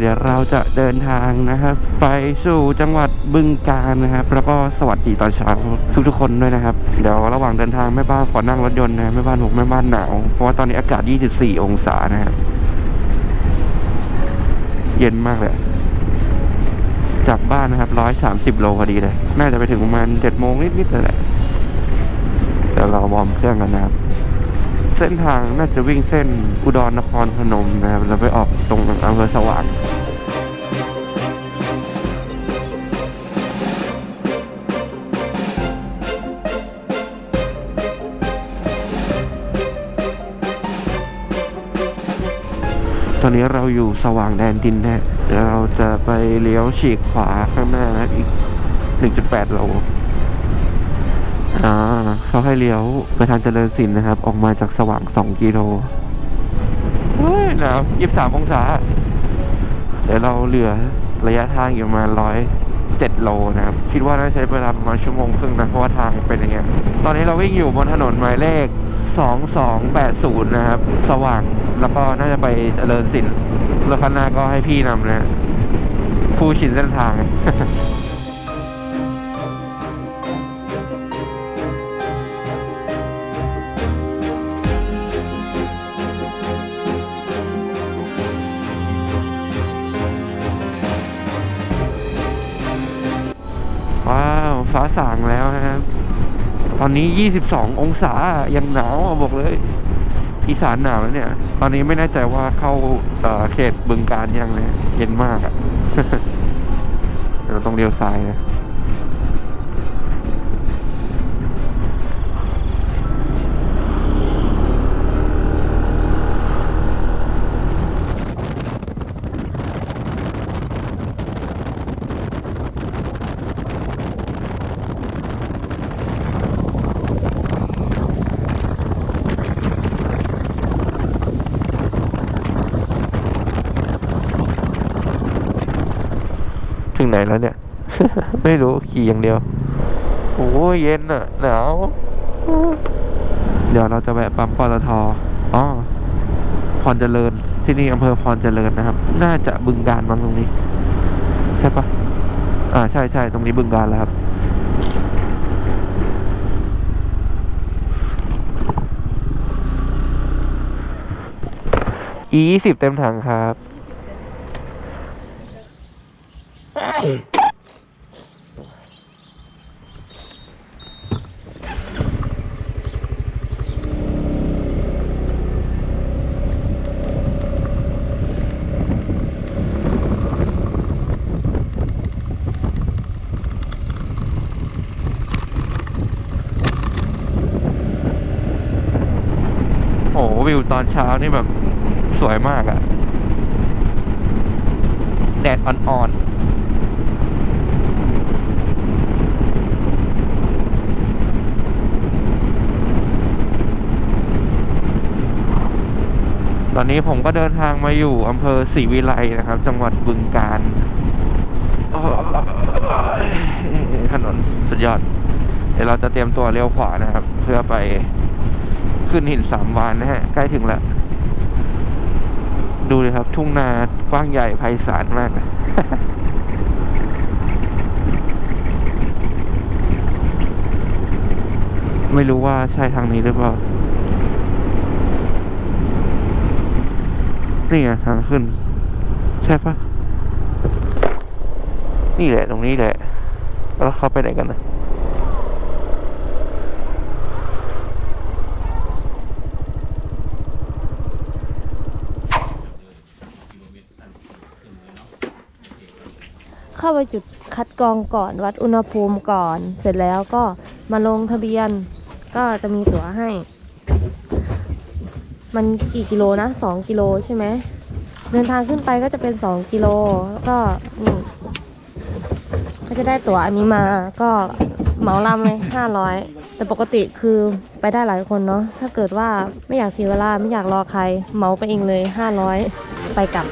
เดี๋ยวเราจะเดินทางนะครับ ไปสู่จังหวัดบึงกาฬนะครับ แล้วก็สวัสดีตอนเช้าทุกๆคนด้วยนะครับ เดี๋ยวระหว่างเดินทางแม่บ้านขอนั่งรถยนต์นะแม่บ้านบอกแม่บ้านหนาวเพราะว่าตอนนี้อากาศ 24 องศานะครับเย็นมากเลยจากบ้านนะครับ130โลพอดีเลย น่าจะไปถึงประมาณ7โมงนิดๆเลยแหละเดี๋ยวเราวอร์มเครื่องกันนะครับ เส้นทางน่าจะวิ่งเส้นอุดรนครพนมนะครับแล้วไปออกตรงอำเภอสว่างตอนนี้เราอยู่สว่างแดนดินนะฮะเดี๋ยวเราจะไปเลี้ยวฉีกขวาข้างหน้านะอีก 1.8โล อ่าเขาให้เลี้ยวไปทางเจริญศิลป์นะครับ ออกมาจากสว่าง2กิโลเฮ้ยหนาว23องศา เดี๋ยวเราเหลือระยะทางอยู่ประมาณร้อยเจ็ดโลนะครับ คิดว่าน่าใช้เวลาประมาณชั่วโมงครึ่งนะ เพราะว่าทางเป็นอย่างเงี้ย ตอนนี้เราวิ่งอยู่บนถนนหมายเลข2280นะครับ สว่างแล้วก็น่าจะไปเจริญศิลป์แล้วข้างหน้าก็ให้พี่นำนะ ผู้ชินเส้นทาง สางแล้วนะครับตอนนี้ 22 องศายังหนาวบอกเลย อีสานหนาวแล้วเนี่ย ตอนนี้ไม่แน่ใจว่าเข้าเอ่อเขตบึงการยังเลยเย็นมากอะ่ะเราต้องเลี้ยวซ้ายนะ ไหนแล้วเนี่ย ไม่รู้ขี่อย่างเดียว โอ้ยเย็นอะ หนาว เดี๋ยวเราจะแวะปั๊มปตทอ๋อพรเจริญ ที่นี่อำเภอพรเจริญนะครับ น่าจะบึงการมั้งตรงนี้ ใช่ปะอ่าใช่ใช่ตรงนี้บึงการแล้วครับ e ยี่สิบเต็มถังครับ โอ้โหวิวตอนเช้านี่แบบสวยมากอะแดดอ่อนๆ อนนี้ผมก็เดินทางมาอยู่อำเภอศรีวิไลนะครับ จังหวัดบึงกาฬถนนสุดยอด เดี๋ยวเราจะเตรียมตัวเลี้ยวขวานะครับ เพื่อไปขึ้นหินสามวานนะฮะ ใกล้ถึงแล้ว ดูเลยครับ ทุ่งนากว้างใหญ่ไพศาลมากไม่รู้ว่าใช่ทางนี้หรือเปล่า นี่ไงทางขึ้น ใช่ปะนี่แหละตรงนี้แหละ แล้วเขาไปไหนกันนะเข้าไปจุดคัดกรองก่อนวัดอุณหภูมิก่อน เสร็จแล้วก็มาลงทะเบียน ก็จะมีตั๋วให้ มันกี่กิโลนะสองกิโลใช่ไหมเดินทางขึ้นไปก็จะเป็นสองกิโลแล้วก็นี่ก็จะได้ตั๋วอันนี้มาก็เหมาลำเลยห้าร้อยแต่ปกติคือไปได้หลายคนเนาะถ้าเกิดว่าไม่อยากเสียเวลาไม่อยากรอใครเหมาไปเองเลยห้าร้อยไปกลับ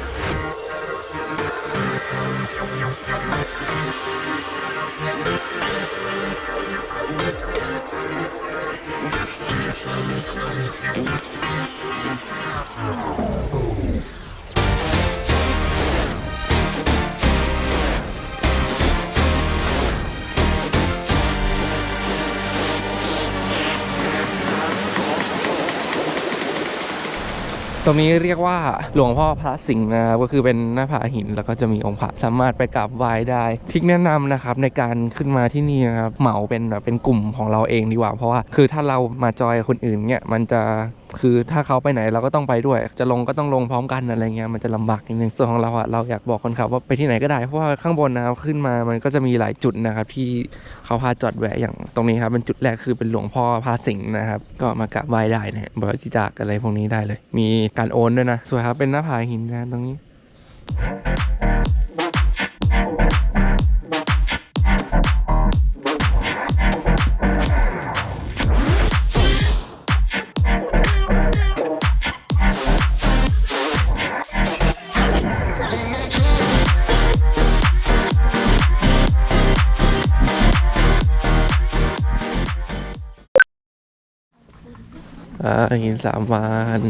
ตรงนี้เรียกว่าหลวงพ่อพระสิงห์นะครับก็คือเป็นหน้าผาหินแล้วก็จะมีองค์พระสามารถไปกราบไหว้ได้ทิกแนะนำนะครับในการขึ้นมาที่นี่นะครับเหมาเป็นแบบเป็นกลุ่มของเราเองดีกว่า เพราะว่าคือถ้าเรามาจอยคนอื่นเนี่ยมันจะคือถ้าเขาไปไหนเราก็ต้องไปด้วย จะลงก็ต้องลงพร้อมกันอะไรเงี้ยมันจะลำบากนิดนึงส่วนของเราอะเราอยากบอกคนขับว่าไปที่ไหนก็ได้เพราะว่าข้างบนนะครับขึ้นมามันก็จะมีหลายจุดนะครับที่เขาพาจอดแวะอย่างตรงนี้ครับเป็นจุดแรกคือเป็นหลวงพ่อพระสิงห์นะครับก็มากราบไหว้ได้นะบริจาคอะไรพวกนี้ได้เลย มีการโอนด้วยนะ สวยครับเป็นหน้าผาหินนะตรงนี้ อ่าหินสามวานอัน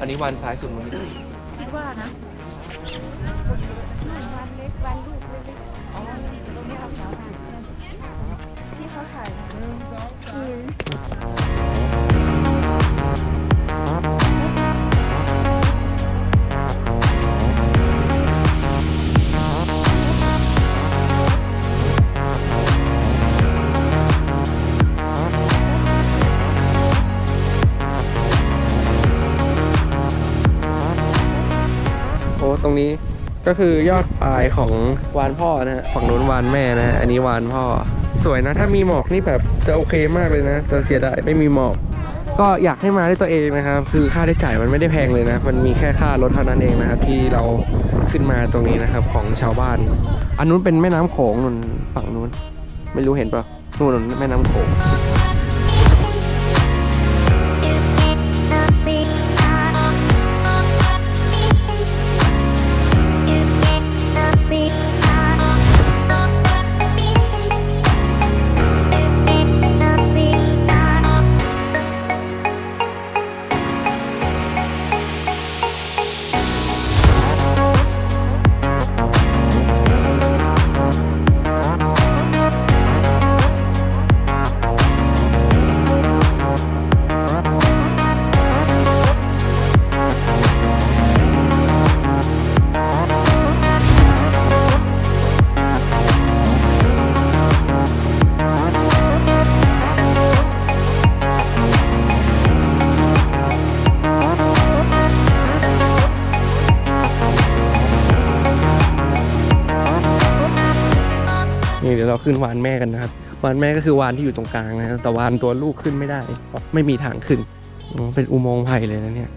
อันนี้วันซ้ายสุดมั้งคิดว่านะ ตรงนี้ก็คือยอดปลายของวานพ่อนะฮะฝั่งนู้นวานแม่นะฮะอันนี้วานพ่อ สวยนะ ถ้ามีหมอกนี่แบบจะโอเคมากเลยนะแต่เสียดายไม่มีหมอก ก็อยากให้มาด้วยตัวเองนะครับ คือค่าใช้จ่ายมันไม่ได้แพงเลยนะ มันมีแค่ค่ารถเท่านั้นเองนะครับ ที่เราขึ้นมาตรงนี้นะครับของชาวบ้าน อันนู้นเป็นแม่น้ำโขงนู่นฝั่งนู้น ไม่รู้เห็นปะนู่นนู่นแม่น้ำโขง นี่เดี๋ยวเราขึ้นวานแม่กันนะครับ วานแม่ก็คือวานที่อยู่ตรงกลางนะครับแต่วานตัวลูกขึ้นไม่ได้ ไม่มีทางขึ้นเป็นอุโมงค์ไผ่เลยนะเนี่ย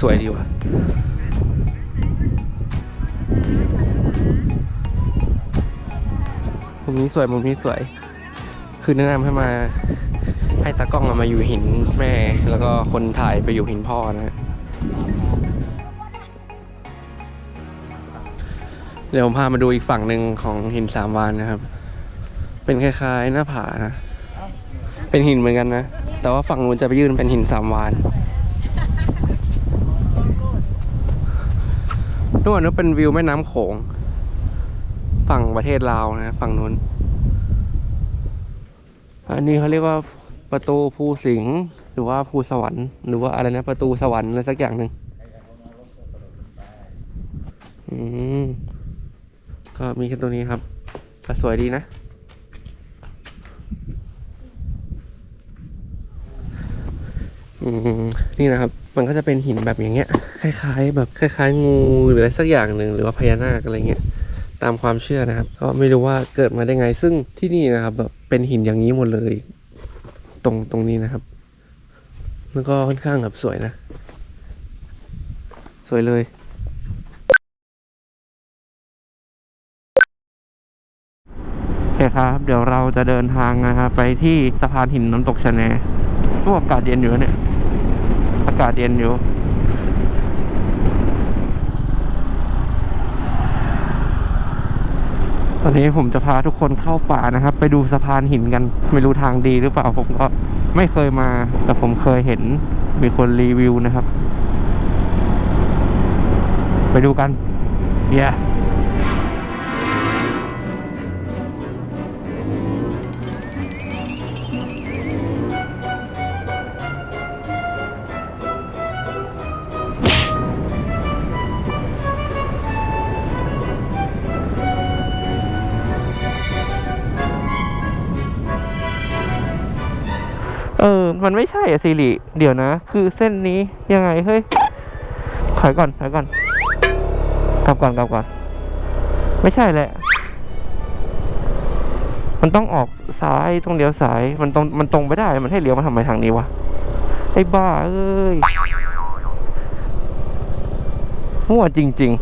สวยดีว่ะมุมนี้สวยมุมนี้สวย คือแนะนำให้มาให้ตากล้องมาอยู่หินแม่ แล้วก็คนถ่ายไปอยู่หินพ่อนะฮะเดี๋ยวผมพามาดูอีกฝั่งหนึ่งของหินสามวานนะครับ เป็นคล้ายๆหน้าผานะ เป็นหินเหมือนกันนะ แต่ว่าฝั่งนู้นจะไปยื่นเป็นหินสามวาน นู่นนู้นเป็นวิวแม่น้ำโขง ฝั่งประเทศลาวนะฝั่งนู้น อันนี้เขาเรียกว่าประตูภูสิงห์หรือว่าภูสวรรค์หรือว่าอะไรนะประตูสวรรค์อะไรสักอย่างหนึ่งอืมก็มีแค่ตัวนี้ครับก็สวยดีนะ อืม นี่นะครับ มันก็จะเป็นหินแบบอย่างเงี้ย คล้ายๆ แบบคล้าย ๆ งูหรืออะไรสักอย่างหนึ่งหรือว่าพญานาคอะไรเงี้ยตามความเชื่อนะครับ ก็ไม่รู้ว่าเกิดมาได้ไง ซึ่งที่นี่นะครับแบบเป็นหินอย่างนี้หมดเลย ตรงตรงนี้นะครับ แล้วก็ค่อนข้างแบบสวยนะ สวยเลยคล้ยครับเดี๋ยวเราจะเดินทางนะครับไปที่สะพานหินน้ำตกชะแนโอ้อากาศเย็นอยู่เนี่ยากาศเย็นอยู่ ตอนนี้ผมจะพาทุกคนเข้าป่านะครับ ไปดูสะพานหินกัน ไม่รู้ทางดีหรือเปล่าผมก็ไม่เคยมา แต่ผมเคยเห็นมีคนรีวิวนะครับ ไปดูกัน เย้เมันไม่ใช่อะสิริเดี๋ยวนะ คือเส้นนี้ยังไงเฮ้ยถอยก่อนถอยก่อนกลับก่อนกลับก่อน ไม่ใช่แหละ มันต้องออกซ้ายต้องเลี้ยวซ้ายมันตรงมันตรงไปได้ มันให้เลี้ยวมาทำไมทางนี้วะไอ้บ้าเอ้ยมั่วจริง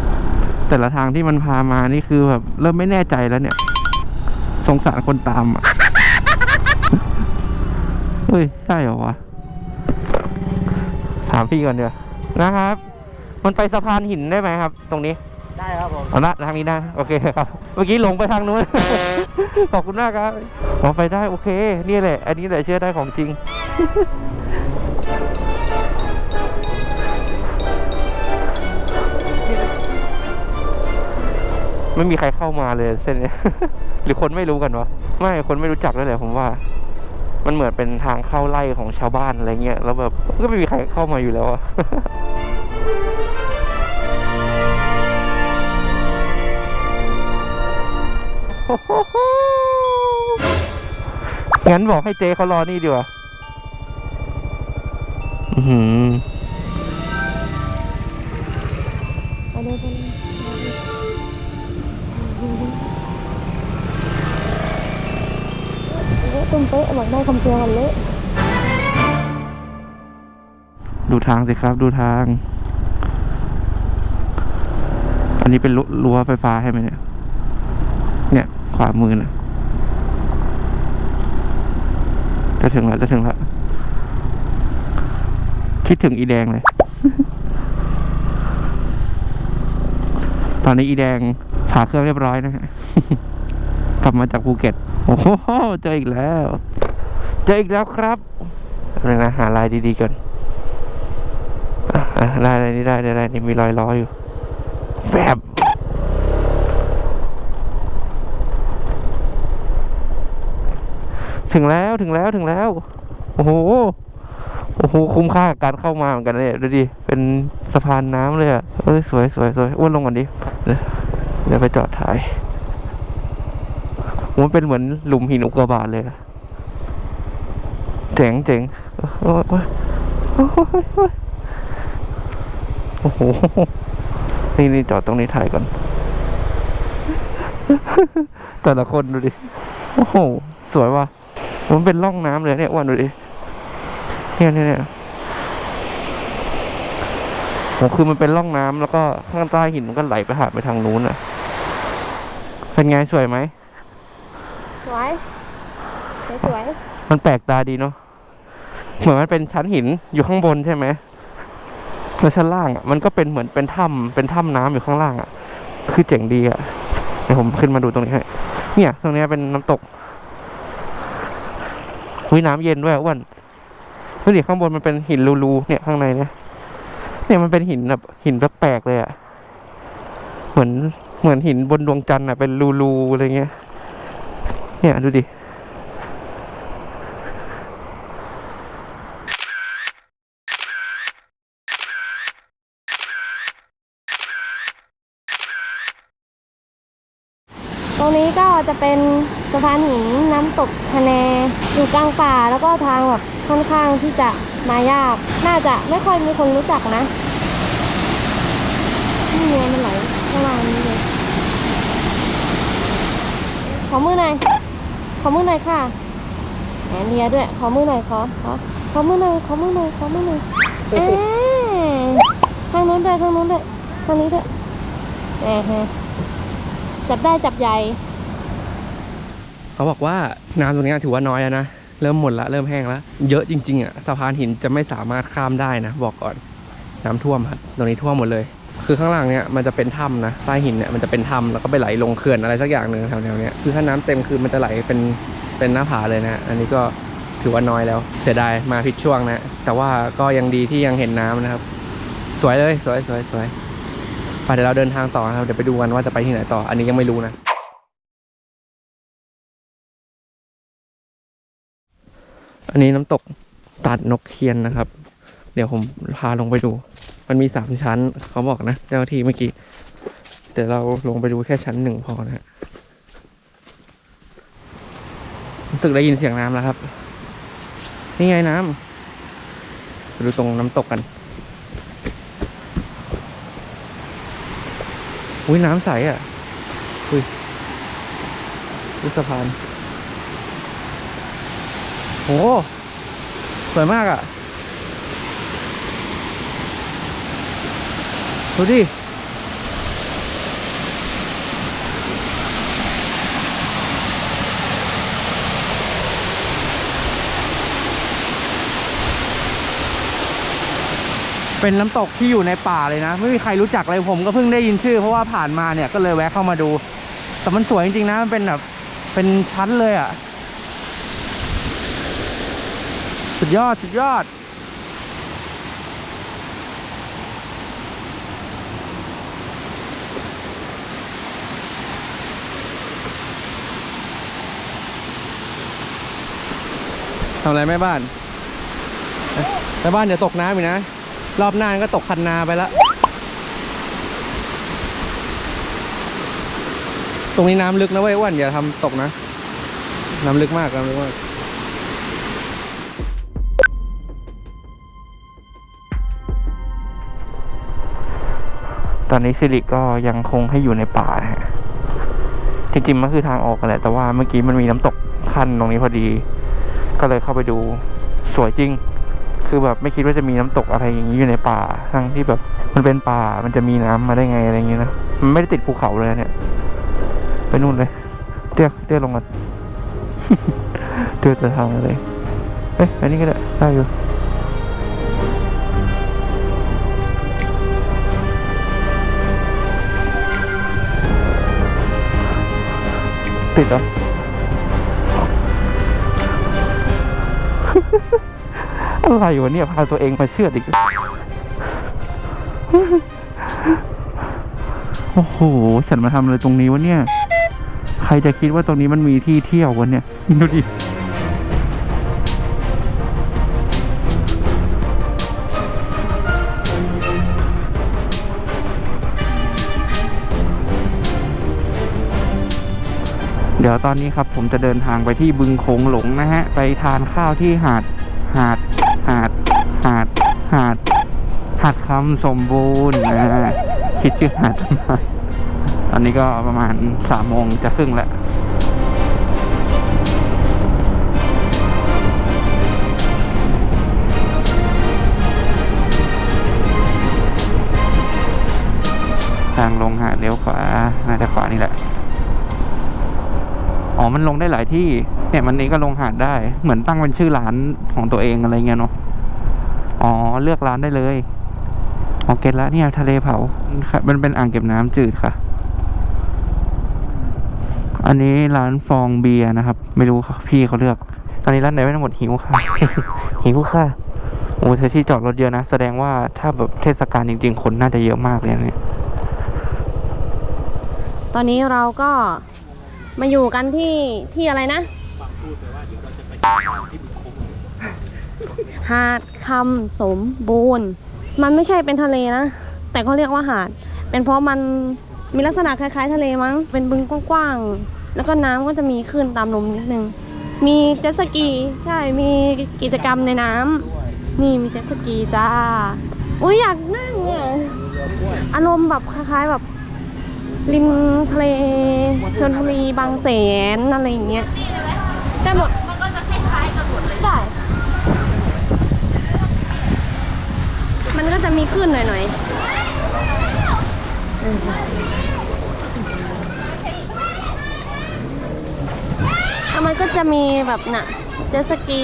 ๆ แต่ละทางที่มันพามานี่คือแบบเริ่มไม่แน่ใจแล้วเนี่ย สงสารคนตามอะ เฮ้ย ใช่เหรอวะ ถามพี่ก่อนเดี๋ยวนะครับ มันไปสะพานหินได้ไหมครับ ตรงนี้ ได้ครับผมเอาละทางนี้นะ โอเคครับ เมื่อกี้หลงไปทางนู้น ขอบคุณมากครับออกไปได้โอเค นี่แหละ อันนี้แหละเชื่อได้ของจริง ไม่มีใครเข้ามาเลยเส้นเนี้ยหรือคนไม่รู้กันวะ ไม่ คนไม่รู้จักด้วยแหละผมว่า มันเหมือนเป็นทางเข้าไล่ของชาวบ้านอะไรเงี้ยแล้วแบบก็ไม่มีใครเข้ามาอยู่แล้วอะงั้นบอกให้เจ๊เขารอนี่ดีกว่า อือหือ ตุ้มเป๊ะบอกได้คำเตือนกันเละดูทางสิครับดูทาง อันนี้เป็นรั้วรั้วไฟฟ้าใช่ไหมเนี่ย เนี่ย ขวามือนะจะถึงแล้วจะถึงแล้ว คิดถึงอีแดงเลย ตอนนี้อีแดงผ่าเครื่องเรียบร้อยนะฮะ กลับมาจากภูเก็ต โอ้โหเจออีกแล้ว เจออีกแล้วครับอะไรนะหาลายดีๆก่อนอะอะได้ได้นี่ได้ได้ได้นี่มีรอยล้ออยู่แบบถึงแล้วถึงแล้วถึงแล้ว โอ้โหโอ้โหคุ้มค่าการเข้ามาเหมือนกันเนี่ยดูดิเป็นสะพานน้ำเลยอะเอ้ยสวยสวยสวยอ้วนลงก่อนดิเดี๋ยวไปจอดถ่าย มันเป็นเหมือนหลุมหินอุกกาบาตเลยอะเจ๋งเจ๋งโอ้โห นี่นี่จอดตรงนี้ถ่ายก่อน แต่ละคนดูดิ โอ้โห สวยว่ะ มันเป็นร่องน้ำเลยเนี่ยอวันดูดิ เนี่ยเนี่ยเนี่ยโหคือมันเป็นร่องน้ำแล้วก็ข้างใต้หินมันก็ไหลไปหาไปทางนู้นอะ เป็นไงสวยไหม สวยสวยมันแปลกตาดีเนาะเหมือนมันเป็นชั้นหินอยู่ข้างบนใช่ไหมแล้วชั้นล่างอะมันก็เป็นเหมือนเป็นถ้ำเป็นถ้ำน้ำอยู่ข้างล่างอะ คือเจ๋งดีอะเดี๋ยวผมขึ้นมาดูตรงนี้ให้เนี่ยตรงนี้เป็นน้ำตกวิน้ำเย็นด้วยอ้วนดูดิข้างบนมันเป็นหินรูๆเนี่ยข้างในเนี่ยเนี่ยมันเป็นหินแบบหินแปลกๆเลยอะ เหมือนเหมือนหินบนดวงจันทร์อะเป็นรูๆอะไรเงี้ย เนี่ยดูดิตรงนี้ก็จะเป็นสะพานหินน้ำตกทะแนอยู่กลางป่าแล้วก็ทางแบบค่อนข้างที่จะมายาก น่าจะไม่ค่อยมีคนรู้จักนะนี่ไงมันไหลข้างล่างนี้เลยขอมือหน่อย ขอมือหน่อยค่ะแอนเดียด้วย ขอมือหน่อยขอขอขอมือหน่อยขอมือหน่อยขอมือหน่อยเอ๊ะทางนู้นด้วยทางนู้นด้วยทางนี้ด้วยแหมจับได้จับใหญ่ เขาบอกว่าน้ำตรงเนี้ยถือว่าน้อยแล้วนะ เริ่มหมดละเริ่มแห้งแล้ว เยอะจริง ๆอะสะพานหินจะไม่สามารถข้ามได้นะ บอกก่อน น้ำท่วมครับตรงนี้ท่วมหมดเลย คือข้างล่างเนี้ยมันจะเป็นถ้ำนะใต้หินเนี่ยมันจะเป็นถ้ำแล้วก็ไปไหลลงเขื่อนอะไรสักอย่างหนึ่งแถวๆเนี้ยคือถ้าน้ำเต็มคือมันจะไหลเป็นเป็นหน้าผาเลยนะอันนี้ก็ถือว่าน้อยแล้ว เสียดายมาผิดช่วงนะ แต่ว่าก็ยังดีที่ยังเห็นน้ำนะครับ สวยเลยสวยสวยสวยไปเดี๋ยวเราเดินทางต่อนะครับเดี๋ยวไปดูกันว่าจะไปที่ไหนต่อ อันนี้ยังไม่รู้นะอันนี้น้ำตกตัดนกเคียนนะครับ เดี๋ยวผมพาลงไปดู มันมีสามชั้นเขาบอกนะเจ้าที่เมื่อกี้เดี๋ยวเราลงไปดูแค่ชั้นหนึ่งพอนะฮะรู้สึกได้ยินเสียงน้ำแล้วครับ นี่ไงน้ำไปดูตรงน้ำตกกันอุ้ยน้ำใสอะอุ้ยดูสะพานโหสวยมากอะ ดูดิเป็นน้ำตกที่อยู่ในป่าเลยนะ ไม่มีใครรู้จักเลยผมก็เพิ่งได้ยินชื่อ เพราะว่าผ่านมาเนี่ยก็เลยแวะเข้ามาดู แต่มันสวยจริงๆนะมันเป็นแบบเป็นชั้นเลยอะ่ะ สุดยอด สุดยอดำอะไรแม่บ้านแม่บ้านเดี๋ยวตกน้ำอีกนะ รอบหน้าก็ตกคันนาไปล้วตรงนี้น้ำลึกนะเว้ยอ้วนอย่าทำตกนะ น้ำลึกมากน้ำลึกมากตอนนี้สิริก็ยังคงให้อยู่ในป่านะฮะ จริงๆมันคือทางออกกันแหละ แต่ว่าเมื่อกี้มันมีน้ำตกขั้นตรงนี้พอดี ก็เลยเข้าไปดูสวยจริง คือแบบไม่คิดว่าจะมีน้ำตกอะไรอย่างนี้อยู่ในป่า ทั้งที่แบบมันเป็นป่ามันจะมีน้ำมาได้ไงอะไรอย่างเงี้ยนะมันไม่ได้ติดภูเขาเลยเนี่ย ไปนู่นเลยเตี้ยเตี้ยลงกันเตี้ยจะทางเลยเอ๊ะอันนี้ก็ได้ได้อยู่ติดเหรอ อะไรวะเนี่ยพาตัวเองมาเชื่อดอีก โอ้โห ฉันมาทำอะไรตรงนี้วะเนี่ย ใครจะคิดว่าตรงนี้มันมีที่เที่ยววะเนี่ยดูดิ ตอนนี้ครับผมจะเดินทางไปที่บึงโขงหลงนะฮะ ไปทานข้าวที่หาดหาดหาดหาดหาดหาดคำสมบูรณ์นะฮะคิดชื่อหาดทำไมตอนนี้ก็ประมาณสามโมงจะครึ่งแล้วทางลงหาดเลี้ยวขวาน่าจะขวานี่แหละ อ๋อ มันลงได้หลายที่ เนี่ยมันนี้ก็ลงหาดได้ เหมือนตั้งเป็นชื่อร้านของตัวเองอะไรเงี้ยเนาะ อ๋อ เลือกร้านได้เลยอ๋อเก็ตละเนี่ยทะเลเผาค่ะมันเป็นอ่างเก็บน้ำจืดค่ะ อันนี้ร้านฟองเบียร์นะครับ ไม่รู้ค่ะพี่เขาเลือก ตอนนี้ร้านไหนไม่ทั้งหมดหิวค่ะ หิวค่ะ โอ้เธอที่จอดรถเยอะนะ แสดงว่าถ้าแบบเทศกาลจริง ๆ คนน่าจะเยอะมากเลยเนี่ย ตอนนี้เราก็ มาอยู่กันที่ที่อะไรนะหาดคำสมบูรณ์ มันไม่ใช่เป็นทะเลนะ แต่เขาเรียกว่าหาด เป็นเพราะมันมีลักษณะคล้ายๆ ทะเลมั้ง เป็นบึงกว้างๆ แล้วก็น้ำก็จะมีคลื่นตามลมนิดนึง มีเจ็ตสกี ใช่ มีกิจกรรมในน้ำนี่มีเจ็ตสกีจ้า อุ้ยอยากนั่งอะอารมณ์แบบคล้ายๆแบบ ริมทะเลชลบุรีบางแสนอะไรอย่างเงี้ยได้หมดมันก็จะคล้ายๆกันหมดเลยได้ มันก็จะมีขึ้นหน่อยๆเอออแล้วมันก็จะมีแบบน่ะเจ็ตสกี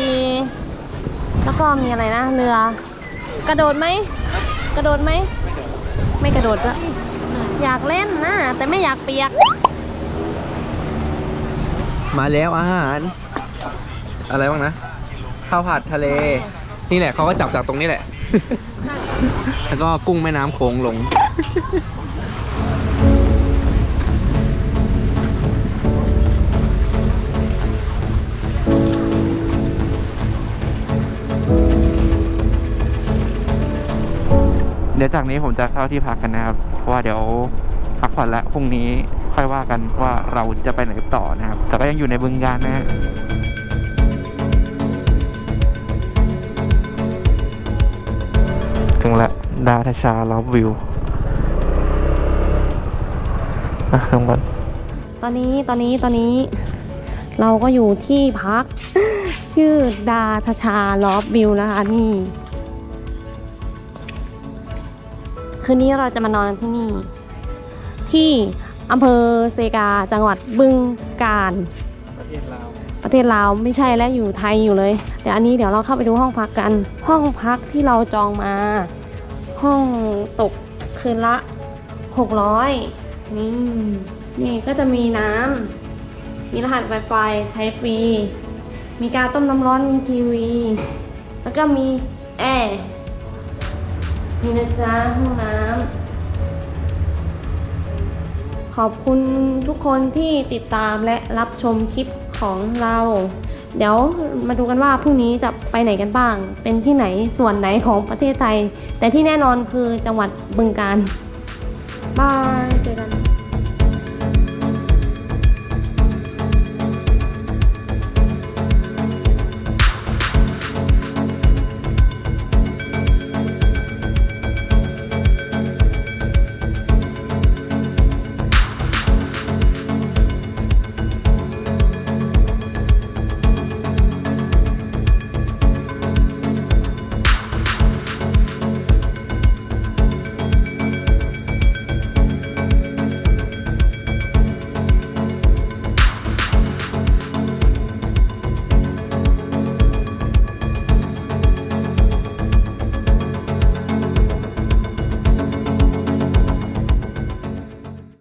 แล้วก็มีอะไรนะ เรือ กระโดดไหม กระโดดไหม ไม่กระโดดละ อยากเล่นนะแต่ไม่อยากเปียก มาแล้วอาหาร อะไรบ้างนะ ข้าวผัดทะเล นี่แหละเขาก็จับจากตรงนี้แหละ แล้วก็กุ้งแม่น้ำโขงหลง จากนี้ผมจะเข้าที่พักกันนะครับเพราะว่าเดี๋ยวพักผ่อนและพรุ่งนี้ค่อยว่ากันว่าเราจะไปไหนต่อนะครับ แต่ก็ยังอยู่ในบึงการนะฮะถึงละดาทชาลอบวิวอะลงก่อนตอนนี้ตอนนี้ตอนนี้ เราก็อยู่ที่พัก ชื่อดาทชาลอฟวิวนะคะนี่ คืนนี้เราจะมานอนที่นี่ ที่อำเภอเซกาจังหวัดบึงกาฬประเทศลาวประเทศลาวไม่ใช่แล้วอยู่ไทยอยู่เลยเดี๋ยวอันนี้เดี๋ยวเราเข้าไปดูห้องพักกัน ห้องพักที่เราจองมา ห้องตกคืนละ600นี่นี่ก็จะมีน้ำมีรหัส Wi-Fi ใช้ฟรี มีการต้มน้ำร้อนมีทีวี แล้วก็มีแอร์ นี่นะจ๊ะห้องน้ำขอบคุณทุกคนที่ติดตามและรับชมคลิปของเรา เดี๋ยวมาดูกันว่าพรุ่งนี้จะไปไหนกันบ้าง เป็นที่ไหนส่วนไหนของประเทศไทย แต่ที่แน่นอนคือจังหวัดบึงกาฬบายเจอกัน